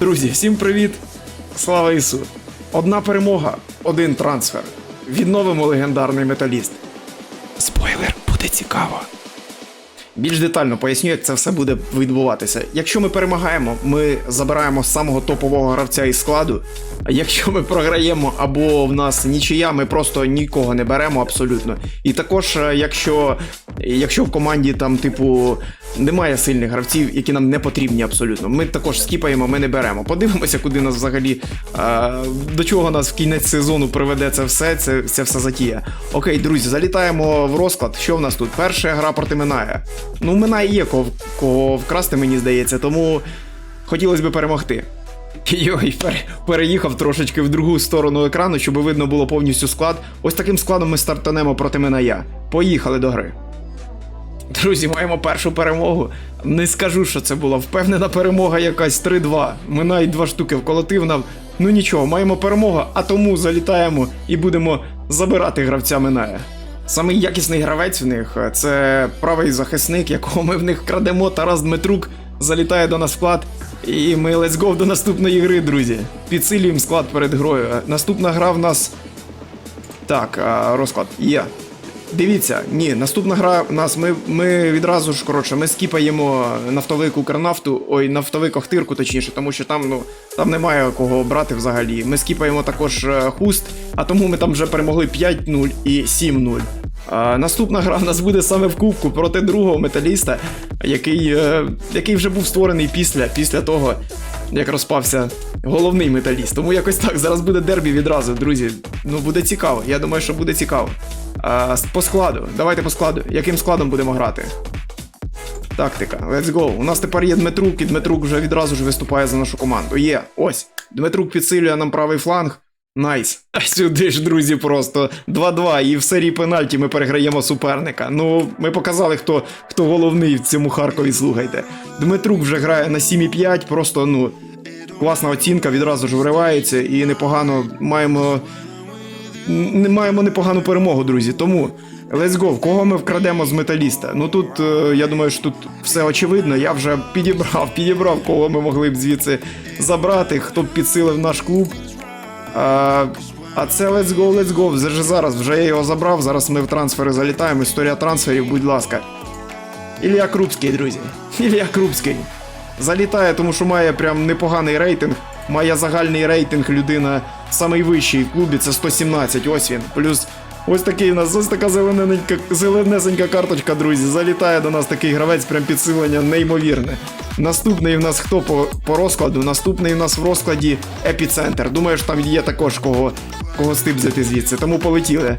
Друзі, всім привіт! Слава Ісу! Одна перемога, один трансфер. Відновимо легендарний металіст. Спойлер, буде цікаво. Більш детально поясню, як це все буде відбуватися. Якщо ми перемагаємо, ми забираємо самого топового гравця із складу. А якщо ми програємо або в нас нічия, ми просто нікого не беремо абсолютно. І також, е, якщо, якщо в команді там, типу, немає сильних гравців, які нам не потрібні абсолютно, ми також скіпаємо, ми не беремо. Подивимося, куди нас взагалі до чого нас в кінець сезону приведе це все, це, це все затія. Окей, друзі, залітаємо в розклад. Що в нас тут? Перша гра проти Минає. Ну, Минає є кого, кого вкрасти, мені здається, тому хотілося б перемогти. Йой, переїхав трошечки в другу сторону екрану, щоб видно було повністю склад. Ось таким складом ми стартанемо проти Миная. Поїхали до гри. Друзі, маємо першу перемогу. Не скажу, що це була впевнена перемога якась 3-2. Минай два штуки вколотив нам. Ну нічого, маємо перемогу, а тому залітаємо і будемо забирати гравця Миная. Самий якісний гравець в них е, це правий захисник, якого ми в них крадемо. Тарас Дмитрук залітає до нас в склад. І ми let's go до наступної гри, друзі. Підсилюємо склад перед грою. Е, Наступна гра в нас. Так, розклад є. Дивіться, ні, наступна гра у нас. Ми, ми відразу ж коротше, ми скіпаємо нафтовик Укрнафту, ой, нафтовик Охтирку, точніше, тому що там, ну, там немає кого брати взагалі. Ми скіпаємо також е, хуст, а тому ми там вже перемогли 5-0 і 7-0. А, наступна гра в нас буде саме в кубку проти другого металіста, який, е, який вже був створений після, після того, як розпався головний металіст. Тому якось так. Зараз буде дербі відразу, друзі. Ну буде цікаво. Я думаю, що буде цікаво. А, по складу. Давайте по складу. Яким складом будемо грати? Тактика. Let's go. У нас тепер є Дмитрук, і Дмитрук вже відразу ж виступає за нашу команду. Є, ось. Дмитрук підсилює нам правий фланг. Найс. А сюди ж, друзі, просто 2-2. І в серії пенальті ми переграємо суперника. Ну, ми показали, хто, хто головний в цьому Харкові, слухайте. Дмитрук вже грає на 7,5, просто, ну, класна оцінка, відразу ж вривається і непогано маємо. Не маємо непогану перемогу, друзі. Тому let's go. Кого ми вкрадемо з металіста? Ну тут е, я думаю, що тут все очевидно. Я вже підібрав, підібрав, кого ми могли б звідси забрати, хто б підсилив наш клуб. А, а це let's go, let's go. Вже зараз вже я його забрав. Зараз ми в трансфери залітаємо. Історія трансферів, будь ласка. Ілля Крупський, друзі. Ілля Крупський. Залітає, тому що має прям непоганий рейтинг. Має загальний рейтинг людина найвищий в клубі, це 117. Ось він. Плюс ось такий у нас ось така зелененька, зеленесенька карточка, друзі. Залітає до нас такий гравець, прям підсилення неймовірне. Наступний в нас хто по, по розкладу? Наступний у нас в розкладі епіцентр. Думаю, що там є також кого, кого стибзити звідси. Тому полетіли.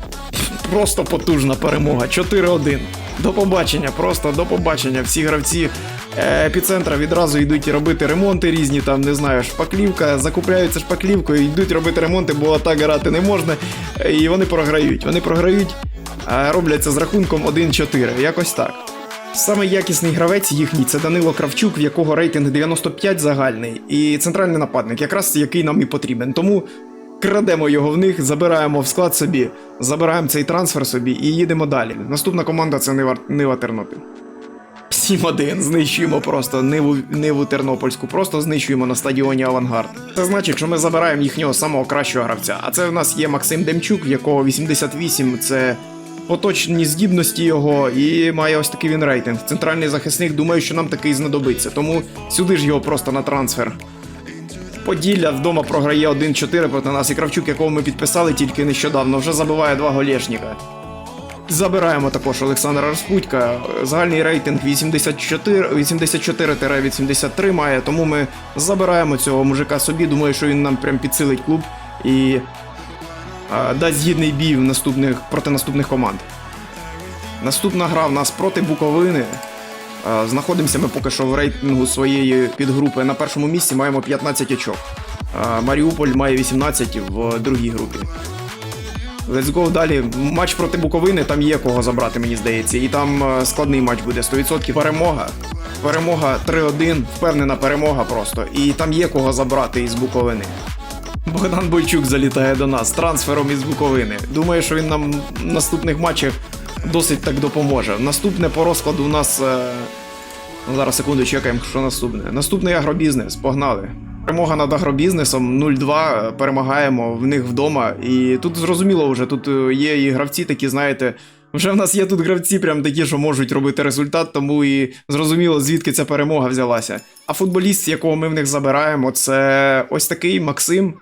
Просто потужна перемога. 4-1. До побачення, просто до побачення. Всі гравці епіцентра відразу йдуть робити ремонти різні, там не знаю, шпаклівка, закупляються шпаклівкою, йдуть робити ремонти, бо так грати не можна. е, І вони програють. Вони програють, а роблять це з рахунком 1-4. Якось так. Саме якісний гравець їхній це Данило Кравчук, в якого рейтинг 95 загальний, і центральний нападник, якраз який нам і потрібен. Тому крадемо його в них, забираємо в склад собі, забираємо цей трансфер собі і їдемо далі. Наступна команда це Нива Тернопіль. 7-1, знищуємо просто Ниву, Ниву Тернопільську, просто знищуємо на стадіоні Авангард. Це значить, що ми забираємо їхнього самого кращого гравця. А це в нас є Максим Демчук, в якого 88 це поточні здібності його, і має ось такий він рейтинг. Центральний захисник, думаю, що нам такий знадобиться. Тому сюди ж його просто на трансфер. Поділля вдома програє 1-4 проти нас, і Кравчук, якого ми підписали тільки нещодавно, вже забиває два голєшніка. Забираємо також Олександра Распутька. Загальний рейтинг 84 84-83 має, тому ми забираємо цього мужика собі. Думаю, що він нам прям підсилить клуб і а, дасть гідний бій в наступних, проти наступних команд. Наступна гра в нас проти Буковини. А, Знаходимося ми поки що в рейтингу своєї підгрупи на першому місці, маємо 15 очок. А, Маріуполь має 18 в другій групі. Let's go далі. Матч проти Буковини, там є кого забрати, мені здається. І там е, складний матч буде 100%. Перемога. Перемога 3-1, впевнена перемога просто. І там є кого забрати із Буковини. Богдан Бойчук залітає до нас трансфером із Буковини. Думаю, що він нам в наступних матчах досить так допоможе. Наступне по розкладу у нас. е, зараз секунду чекаємо, що наступне. Наступний агробізнес, погнали. Перемога над агробізнесом 0-2 перемагаємо в них вдома. І тут зрозуміло вже, тут е, є і гравці такі, знаєте. Вже в нас є тут гравці, прям такі, що можуть робити результат, тому і зрозуміло, звідки ця перемога взялася. А футболіст, якого ми в них забираємо, це ось такий Максим.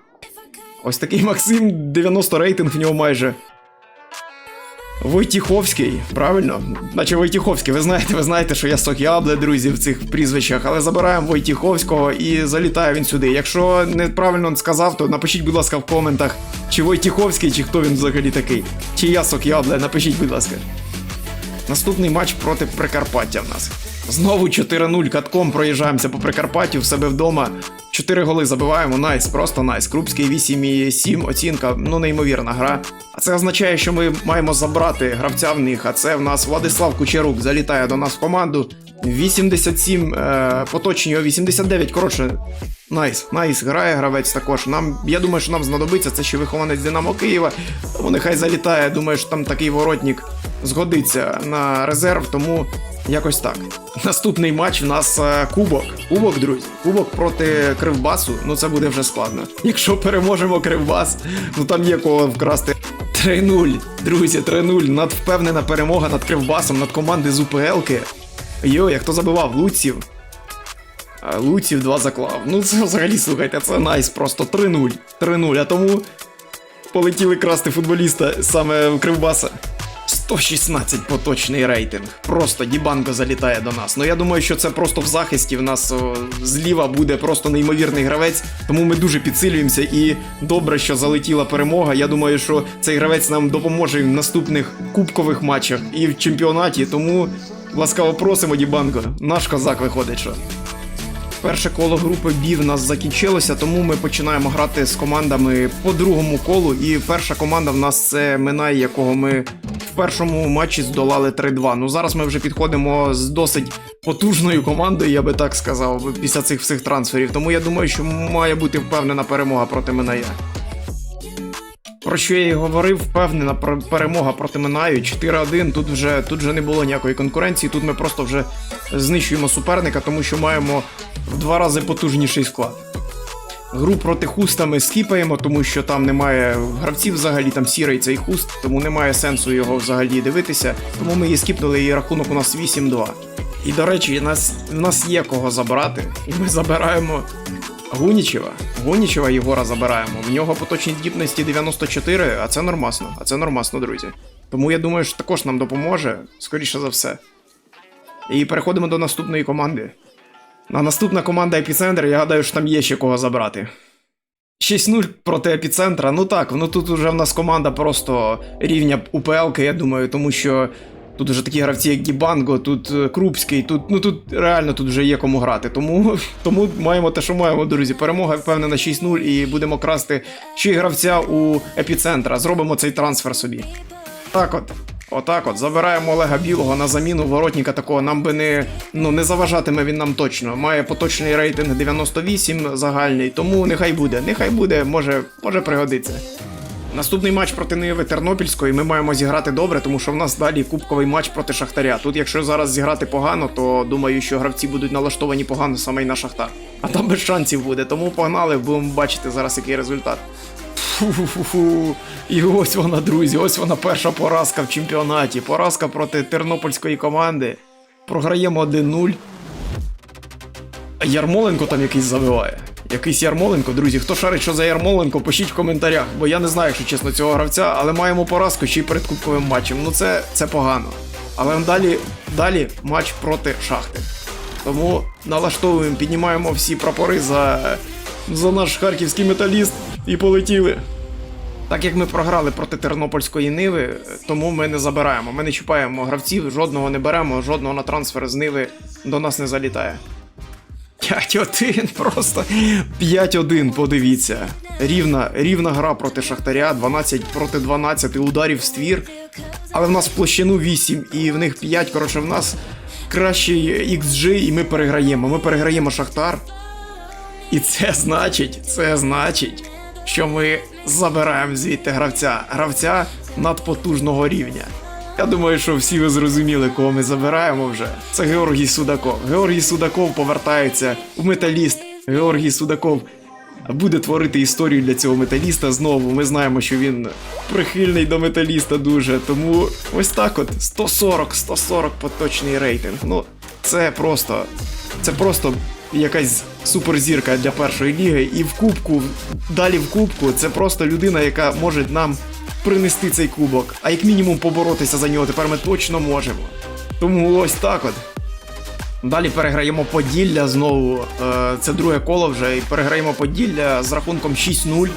Ось такий Максим, 90 рейтинг в нього майже. Войтіховський, правильно? Наче Войтіховський, ви знаєте, ви знаєте, що я сок ябле, друзі, в цих прізвищах, але забираємо Войтіховського і залітає він сюди. Якщо неправильно сказав, то напишіть, будь ласка, в коментах, чи Войтіховський, чи хто він взагалі такий. Чи я сок ябле, напишіть, будь ласка. Наступний матч проти Прикарпаття в нас. Знову 4-0 катком проїжджаємося по Прикарпаттю в себе вдома. 4 голи забиваємо, найс, просто найс. Крупський 8,7 оцінка, ну неймовірна гра. А це означає, що ми маємо забрати гравця в них. А це в нас Владислав Кучерук залітає до нас в команду. 87 е, поточні, о, 89, коротше. Найс, найс, грає гравець також. Нам, я думаю, що нам знадобиться. Це ще вихованець Динамо Києва. Тому нехай залітає. Думаю, що там такий воротник згодиться на резерв, тому якось так. Наступний матч в нас е, кубок. Кубок, друзі. Кубок проти Кривбасу. Ну це буде вже складно. Якщо переможемо Кривбас, ну там є кого вкрасти. 3-0, друзі, 3-0. Надвпевнена перемога над Кривбасом, над команди з УПЛки. Йо, як хто забивав Луців. Луців 2 заклав. Ну це взагалі, слухайте, це найс, просто 3-0. 3-0. А тому полетіли красти футболіста саме в Кривбаса. 116 поточний рейтинг. Просто Дібанко залітає до нас. Ну я думаю, що це просто в захисті. В нас о, зліва буде просто неймовірний гравець, тому ми дуже підсилюємося. І добре, що залетіла перемога. Я думаю, що цей гравець нам допоможе в наступних кубкових матчах і в чемпіонаті. Тому ласкаво просимо, Дібанко. Наш козак виходить, що. Перше коло групи Бі в нас закінчилося, тому ми починаємо грати з командами по другому колу. І перша команда в нас це Минай, якого ми в першому матчі здолали 3-2. Ну зараз ми вже підходимо з досить потужною командою, я би так сказав, після цих всіх трансферів. Тому я думаю, що має бути впевнена перемога проти Миная. Про що я і говорив, впевнена перемога проти Минаю 4-1. Тут вже тут вже не було ніякої конкуренції. Тут ми просто вже знищуємо суперника, тому що маємо в два рази потужніший склад. Гру проти хуста ми скіпаємо, тому що там немає гравців взагалі, там сірий цей хуст, тому немає сенсу його взагалі дивитися. Тому ми її скіпнули, і рахунок у нас 8-2. І до речі, нас, в нас є кого забрати, і ми забираємо Гунічева. Гунічева Єгора забираємо. В нього поточні здібності 94, а це нормасно, а це нормасно, друзі. Тому я думаю, що також нам допоможе, скоріше за все. І переходимо до наступної команди. А наступна команда епіцентр, я гадаю, що там є ще кого забрати. 6-0 проти епіцентра. Ну так, ну тут уже в нас команда просто рівня УПЛ, я думаю, тому що тут вже такі гравці, як Дібанго, тут е, Крупський, тут, ну тут реально тут вже є кому грати. Тому, тому маємо те, що маємо, друзі. Перемога впевнена 6-0 і будемо красти ще й гравця у епіцентра. Зробимо цей трансфер собі. Так от. Отак от, забираємо Олега Білого на заміну воротника такого, нам би не, ну, не заважатиме він нам точно. Має поточний рейтинг 98 загальний, тому нехай буде, нехай буде, може, може пригодиться. Наступний матч проти Ниви Тернопільської ми маємо зіграти добре, тому що в нас далі кубковий матч проти Шахтаря. Тут, якщо зараз зіграти погано, то думаю, що гравці будуть налаштовані погано саме й на Шахтар. А там без шансів буде, тому погнали, будемо бачити зараз який результат. Фу-фу-фу. І ось вона, друзі, ось вона перша поразка в чемпіонаті. Поразка проти тернопільської команди. Програємо 1-0. Ярмоленко там якийсь забиває. Якийсь Ярмоленко, друзі. Хто шарить, що за Ярмоленко, пишіть в коментарях, бо я не знаю, якщо чесно, цього гравця, але маємо поразку ще й перед кубковим матчем. Ну це, це погано. Але далі, далі матч проти шахти. Тому налаштовуємо, піднімаємо всі прапори за, за наш харківський металіст і полетіли. Так як ми програли проти Тернопільської Ниви, тому ми не забираємо. Ми не чіпаємо гравців, жодного не беремо, жодного на трансфер з Ниви до нас не залітає. 5-1, просто 5-1, подивіться. Рівна, рівна гра проти Шахтаря, 12 проти 12 ударів в ствір. Але в нас площину 8, і в них 5, коротше, в нас кращий XG, і ми переграємо. Ми переграємо Шахтар. І це значить, це значить, що ми забираємо звідти гравця. Гравця надпотужного рівня. Я думаю, що всі ви зрозуміли, кого ми забираємо вже. Це Георгій Судаков. Георгій Судаков повертається у металіст. Георгій Судаков буде творити історію для цього металіста знову. Ми знаємо, що він прихильний до металіста дуже. Тому ось так от 140, 140 поточний рейтинг. Ну, це просто. Це просто якась суперзірка для першої ліги. І в кубку, далі в кубку, це просто людина, яка може нам принести цей кубок. А як мінімум поборотися за нього тепер ми точно можемо. Тому ось так от. Далі переграємо Поділля знову. Е, Це друге коло вже. І переграємо Поділля з рахунком 6-0.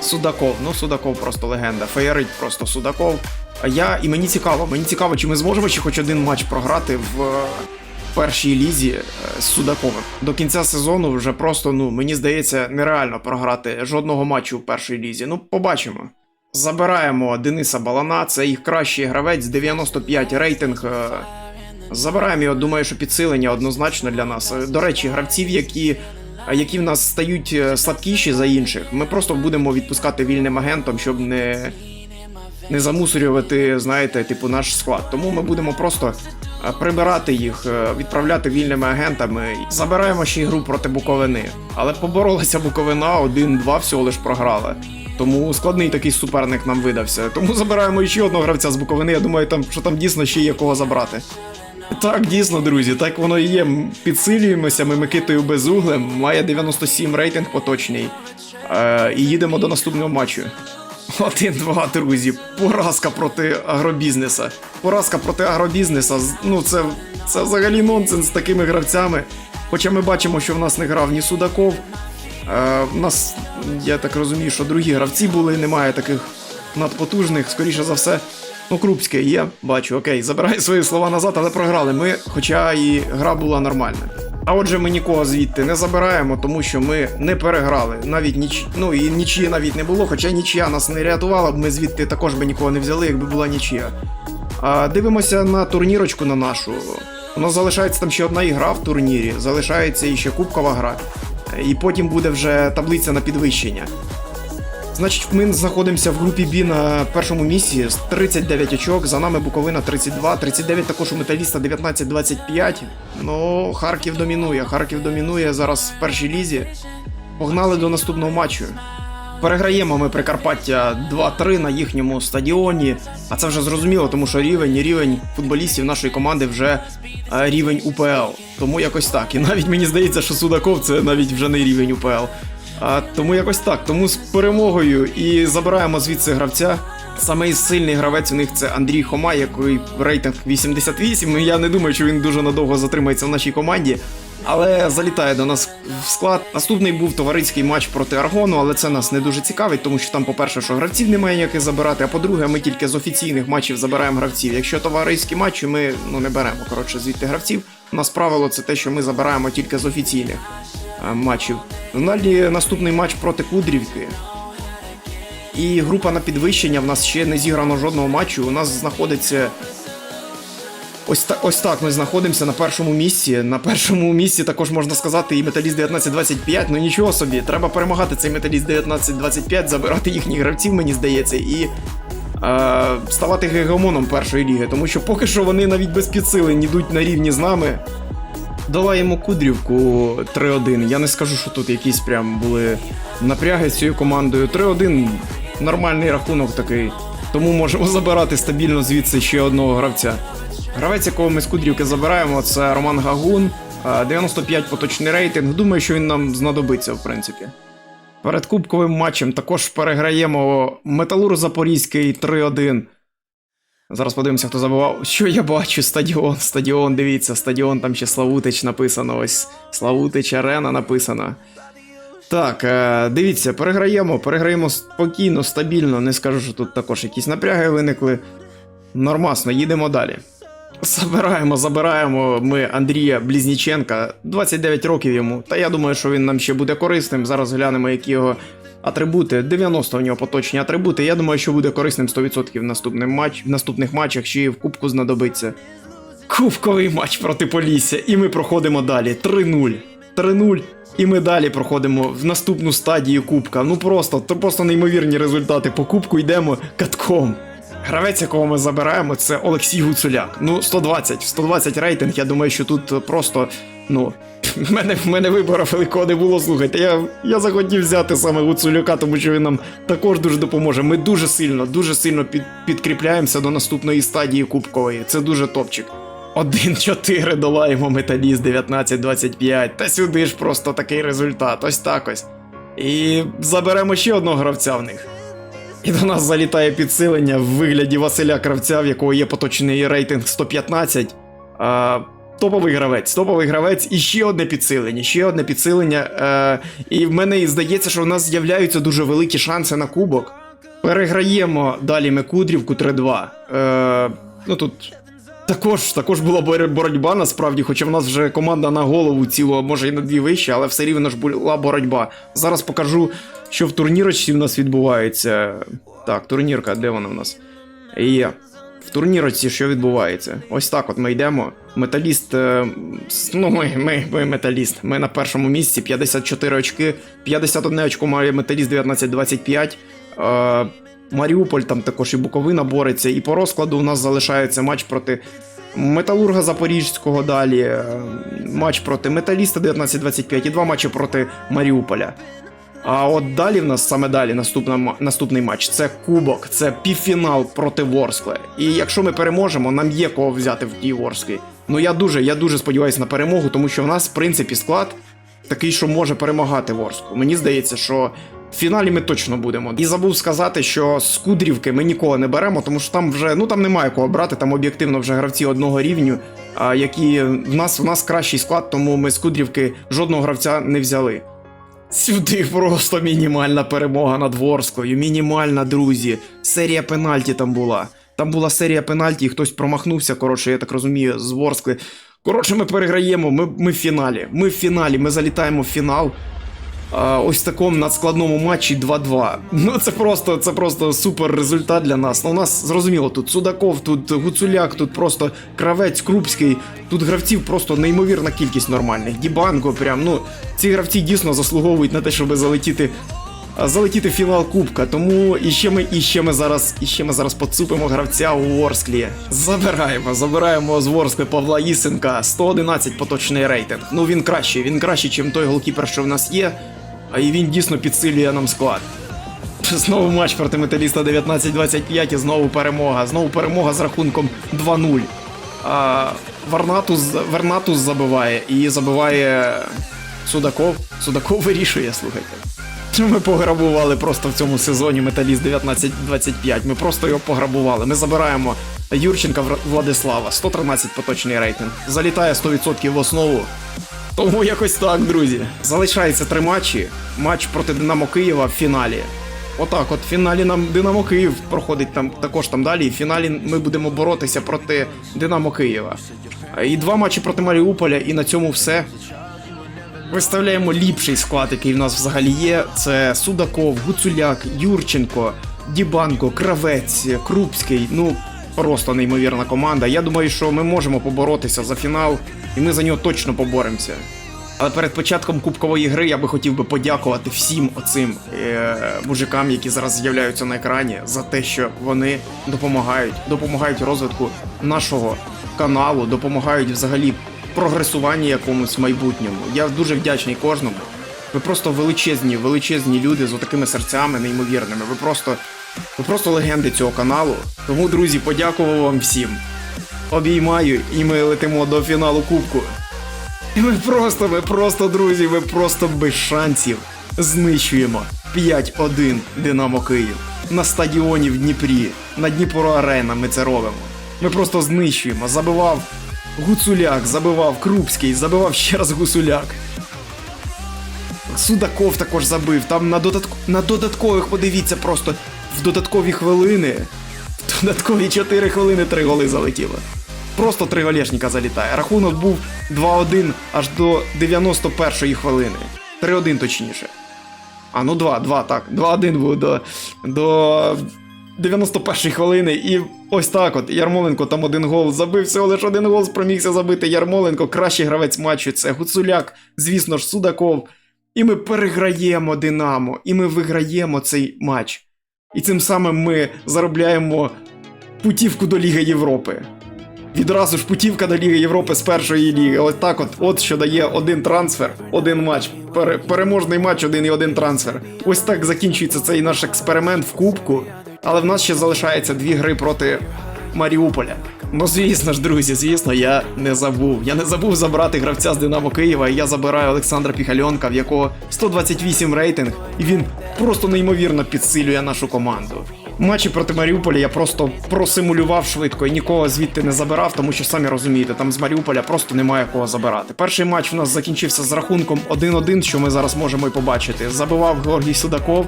Судаков. Ну, Судаков просто легенда. Феєрить просто Судаков. Я і мені цікаво, мені цікаво, чи ми зможемо ще хоч один матч програти в е, першій лізі е, з Судаковим. До кінця сезону вже просто, ну, мені здається, нереально програти жодного матчу в першій лізі. Ну, побачимо. Забираємо Дениса Балана, це їх кращий гравець, 95 рейтинг. е, Забираємо його, думаю, що підсилення однозначно для нас. Е, До речі, гравців, які, які в нас стають е, слабкіші за інших, ми просто будемо відпускати вільним агентом, щоб не, не замусорювати, знаєте, типу, наш склад. Тому ми будемо просто е, прибирати їх, е, відправляти вільними агентами. Забираємо ще ігру проти Буковини. Але поборолася Буковина, 1-2 всього лиш програла. Тому складний такий суперник нам видався. Тому забираємо ще одного гравця з Буковини. Я думаю, там, що там дійсно ще є кого забрати. Так, дійсно, друзі, так воно і є. Підсилюємося, ми Микитою Безуглем, має 97 рейтинг поточний. Е, і їдемо до наступного матчу. Один-два, друзі. Поразка проти агробізнеса. Поразка проти агробізнеса. Ну, це, це взагалі нонсенс з такими гравцями. Хоча ми бачимо, що в нас не грав ні Судаков. Е, в нас, я так розумію, що другі гравці були, немає таких надпотужних, скоріше за все. Ну, Крупське є, бачу, окей, забираю свої слова назад, але програли ми, хоча і гра була нормальна. А отже, ми нікого звідти не забираємо, тому що ми не переграли. Навіть ніч... ну і нічиї навіть не було, хоча нічия нас не рятувала б, ми звідти також би нікого не взяли, якби була нічия. А, дивимося на турнірочку на нашу. У нас залишається там ще одна ігра в турнірі, залишається і ще кубкова гра. І потім буде вже таблиця на підвищення. Значить, ми знаходимося в групі Бі на першому місці з 39 очок. За нами Буковина 32, 39 також у металіста 19-25. Ну, Харків домінує. Харків домінує зараз в першій лізі. Погнали до наступного матчу. Переграємо ми Прикарпаття 2-3 на їхньому стадіоні. А це вже зрозуміло, тому що рівень рівень футболістів нашої команди вже е, рівень УПЛ. Тому якось так. І навіть мені здається, що Судаков це навіть вже не рівень УПЛ. А, тому якось так. Тому з перемогою і забираємо звідси гравця. Самий сильний гравець у них це Андрій Хома, який рейтинг 88. Ну я не думаю, що він дуже надовго затримається в нашій команді. Але залітає до нас в склад. Наступний був товариський матч проти Аргону, але це нас не дуже цікавить, тому що там, по-перше, що гравців немає ніяких забирати, а по-друге, ми тільки з офіційних матчів забираємо гравців. Якщо товариські матчі, ми ну не беремо коротше звідти гравців. У нас правило це те, що ми забираємо тільки з офіційних е, матчів. Далі наступний матч проти Кудрівки. І група на підвищення. В нас ще не зіграно жодного матчу. У нас знаходиться. Ось, та, ось так ми знаходимося на першому місці. На першому місці також можна сказати і Металіст 1925. Ну нічого собі, треба перемагати цей Металіст 1925, забирати їхніх гравців, мені здається, і е, ставати гегемоном першої ліги. Тому що поки що вони навіть без підсилень йдуть на рівні з нами. Долаємо Кудрівку 3-1. Я не скажу, що тут якісь прям були напряги з цією командою. 3-1 нормальний рахунок такий. Тому можемо забирати стабільно звідси ще одного гравця. Гравець, якого ми з Кудрівки забираємо, це Роман Гагун. Е, 95 поточний рейтинг. Думаю, що він нам знадобиться, в принципі. Перед кубковим матчем також переграємо Металур Запорізький 3-1. Зараз подивимося, хто забував. Що я бачу? Стадіон, стадіон, дивіться, стадіон, там ще Славутич написано. Ось Славутич Арена написано. Так, е, дивіться, переграємо, переграємо спокійно, стабільно. Не скажу, що тут також якісь напряги виникли. Нормасно, їдемо далі. Забираємо, забираємо ми Андрія Блізніченка, 29 років йому. Та я думаю, що він нам ще буде корисним. Зараз глянемо, які його атрибути. 90 у нього поточні атрибути. Я думаю, що буде корисним 100% в, наступним матч, в наступних матчах, ще й в кубку знадобиться. Кубковий матч проти Полісся, і ми проходимо далі. 3-0. 3-0. І ми далі проходимо в наступну стадію кубка. Ну просто, то просто неймовірні результати. По кубку йдемо катком. Гравець, якого ми забираємо, це Олексій Гуцуляк. Ну, 120, 120 рейтинг. Я думаю, що тут просто, ну. В мене, в мене вибору великого не було, слухайте. Я, я захотів взяти саме Гуцуляка, тому що він нам також дуже допоможе. Ми дуже сильно, дуже сильно під, підкріпляємося до наступної стадії кубкової. Це дуже топчик. 1-4 долаємо металіст 19-25. Та сюди ж просто такий результат. Ось так ось. І заберемо ще одного гравця в них. І до нас залітає підсилення в вигляді Василя Кравця, в якого є поточний рейтинг 115. А, топовий гравець, топовий гравець і ще одне підсилення, ще одне підсилення. Е, і в мене здається, що в нас з'являються дуже великі шанси на кубок. Переграємо далі ми Кудрівку 3-2. Е, ну тут також, також була боротьба насправді, хоча в нас вже команда на голову ціло, може і на дві вище, але все рівно ж була боротьба. Зараз покажу, що в турнірочці в нас відбувається. Так, турнірка, де вона в нас? Є. В турнірочці що відбувається? Ось так от ми йдемо. Металіст. е, ну, ми, ми, ми металіст. Ми на першому місці, 54 очки, 51 очко має металіст 19-25. Е, Маріуполь там також і Буковина бореться. І по розкладу у нас залишається матч проти Металурга Запорізького далі, е, матч проти Металіста 19-25 і два матчі проти Маріуполя. А от далі в нас саме далі наступна, наступний матч це Кубок, це півфінал проти Ворскли. І якщо ми переможемо, нам є кого взяти в тій Ворсклі. Ну я дуже, я дуже сподіваюся на перемогу, тому що в нас, в принципі, склад такий, що може перемагати Ворску. Мені здається, що в фіналі ми точно будемо. І забув сказати, що з Кудрівки ми нікого не беремо, тому що там вже ну там немає кого брати, там об'єктивно вже гравці одного рівню, які в нас в нас кращий склад, тому ми з Кудрівки жодного гравця не взяли. Сюди просто мінімальна перемога над Ворською. Мінімальна, друзі. Серія пенальті там була. Там була серія пенальті, і хтось промахнувся, коротше, я так розумію, з Ворскли. Коротше, ми переграємо, ми, ми в фіналі. Ми в фіналі, ми залітаємо в фінал. Ось такому надскладному матчі 2-2. Ну це просто, це просто супер результат для нас. Ну, у нас зрозуміло, тут Судаков, тут Гуцуляк, тут просто Кравець, Крупський. Тут гравців просто неймовірна кількість нормальних. Дібанго, прям ну ці гравці дійсно заслуговують на те, щоб залетіти. Залетіти в фінал Кубка, тому іще ми, іще ми зараз, іще ми зараз поцупимо гравця у Ворсклі. Забираємо, забираємо з Ворскли Павла Ісенка. 111 поточний рейтинг. Ну він кращий, він кращий, ніж той голкіпер, що в нас є. А і він дійсно підсилює нам склад. Знову матч проти металіста 19-25 і знову перемога. Знову перемога з рахунком 2-0. А, Варнатус, Варнатус забиває і забиває Судаков. Судаков вирішує, слухайте. Ми пограбували просто в цьому сезоні Металіст 19-25. Ми просто його пограбували. Ми забираємо Юрченка Владислава, 113 поточний рейтинг. Залітає 100% в основу. Тому якось так, друзі. Залишається три матчі. Матч проти Динамо Києва в фіналі. Отак, от в фіналі нам Динамо Київ проходить там також там далі. І в фіналі ми будемо боротися проти Динамо Києва. І два матчі проти Маріуполя, і на цьому все. Виставляємо ліпший склад, який в нас взагалі є. Це Судаков, Гуцуляк, Юрченко, Дібанко, Кравець, Крупський. Ну, просто неймовірна команда. Я думаю, що ми можемо поборотися за фінал, і ми за нього точно поборемося. Але перед початком кубкової гри я би хотів би подякувати всім оцим е, мужикам, які зараз з'являються на екрані, за те, що вони допомагають, допомагають розвитку нашого каналу, допомагають взагалі прогресуванні якомусь майбутньому. Я дуже вдячний кожному. Ви просто величезні, величезні люди з отакими серцями неймовірними. Ви просто, ви просто легенди цього каналу. Тому, друзі, подякував вам всім. Обіймаю, і ми летимо до фіналу кубку. І ми просто, ми просто, друзі, ми просто без шансів знищуємо 5-1 Динамо Київ. На стадіоні в Дніпрі, на Дніпро Арена ми це робимо. Ми просто знищуємо. Забивав Гуцуляк, забивав Крупський, забивав ще раз Гуцуляк. Судаков також забив. Там на, додатк... на додаткових, подивіться, просто в додаткові хвилини. В додаткові 4 хвилини 3 голи залетіло. Просто три голешника залітає. Рахунок був 2-1 аж до 91-ї хвилини. 3-1 точніше. А, ну 2, 2, так. 2-1 був до, до 91-ї хвилини. І ось так от. Ярмоленко там один гол забив, всього лише один гол спромігся забити. Ярмоленко, кращий гравець матчу. Це Гуцуляк, звісно ж, Судаков. І ми переграємо Динамо, і ми виграємо цей матч. І цим самим ми заробляємо путівку до Ліги Європи. Відразу ж путівка до Ліги Європи з першої ліги. Ось так от, от що дає один трансфер, один матч. Пере, переможний матч, один і один трансфер. Ось так закінчується цей наш експеримент в Кубку. Але в нас ще залишається дві гри проти Маріуполя. Ну, звісно ж, друзі, звісно, я не забув. Я не забув забрати гравця з Динамо Києва, і я забираю Олександра Піхальонка, в якого 128 рейтинг, і він просто неймовірно підсилює нашу команду. Матчі проти Маріуполя я просто просимулював швидко і нікого звідти не забирав, тому що самі розумієте, там з Маріуполя просто немає кого забирати. Перший матч у нас закінчився з рахунком 1-1, що ми зараз можемо і побачити. Забивав Георгій Судаков.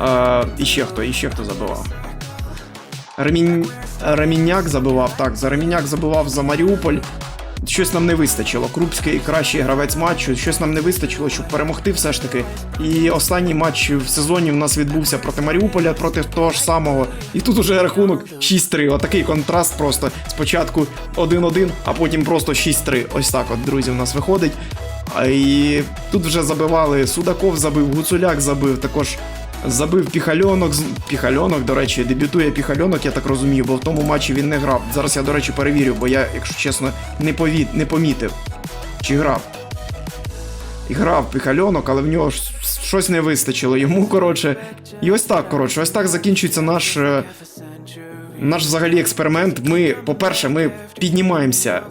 Е, і ще хто, і ще хто забивав. Ремінь... Ремінняк забивав, так, за Ремінняк забивав за Маріуполь. Щось нам не вистачило. Крупський кращий гравець матчу. Щось нам не вистачило, щоб перемогти все ж таки. І останній матч в сезоні в нас відбувся проти Маріуполя, проти того ж самого. І тут уже рахунок 6-3. Отакий контраст просто. Спочатку 1-1, а потім просто 6-3. Ось так от, друзі, у нас виходить. І тут вже забивали Судаков забив, Гуцуляк забив, також забив Піхальонок. Піхальонок, до речі, дебютує Піхальонок, я так розумію, бо в тому матчі він не грав. Зараз я, до речі, перевірю, бо я, якщо чесно, не, пові... не помітив. Чи грав? Грав Піхальонок, але в нього щось не вистачило йому, коротше. І ось так, коротше, ось так закінчується наш. е, Наш взагалі експеримент. Ми, по-перше, ми піднімаємося.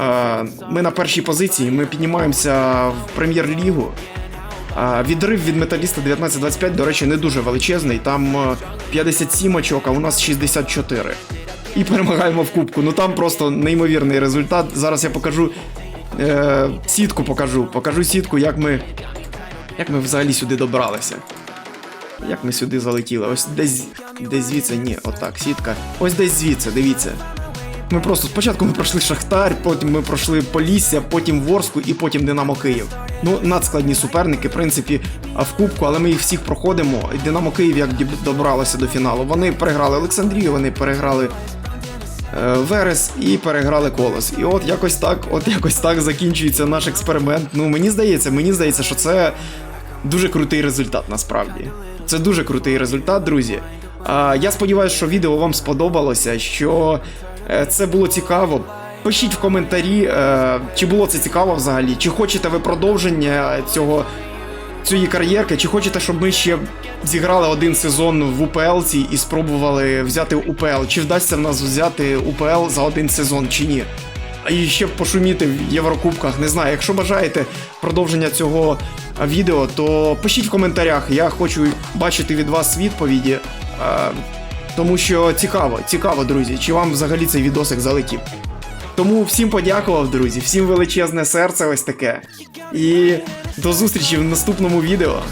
е, Ми на першій позиції, ми піднімаємося в прем'єр-лігу. Відрив від металіста 19-25, до речі, не дуже величезний. Там е, 57 очок, а у нас 64. І перемагаємо в кубку. Ну там просто неймовірний результат. Зараз я покажу е, сітку, покажу. Покажу сітку, як ми. Як ми взагалі сюди добралися. Як ми сюди залетіли? Ось десь десь звідси, ні, отак, сітка. Ось десь звідси, дивіться. Ми просто спочатку ми пройшли Шахтар, потім ми пройшли Полісся, потім Ворску і потім Динамо Київ. Ну, надскладні суперники, в принципі, в кубку, але ми їх всіх проходимо. Динамо Київ як добралося до фіналу. Вони переграли Олександрію, вони переграли е, Верес і переграли Колос. І от якось так, от якось так закінчується наш експеримент. Ну, мені здається, мені здається, що це дуже крутий результат насправді. Це дуже крутий результат, друзі. Я сподіваюся, що відео вам сподобалося, що це було цікаво. Пишіть в коментарі, е, чи було це цікаво взагалі, чи хочете ви продовження цього цієї кар'єрки, чи хочете, щоб ми ще зіграли один сезон в УПЛ і спробували взяти УПЛ, чи вдасться в нас взяти УПЛ за один сезон, чи ні. І ще пошуміти в Єврокубках. Не знаю, якщо бажаєте продовження цього відео, то пишіть в коментарях. Я хочу бачити від вас відповіді. Тому що цікаво, цікаво, друзі, чи вам взагалі цей відосик залетів. Тому всім подякував, друзі, всім величезне серце ось таке. І до зустрічі в наступному відео.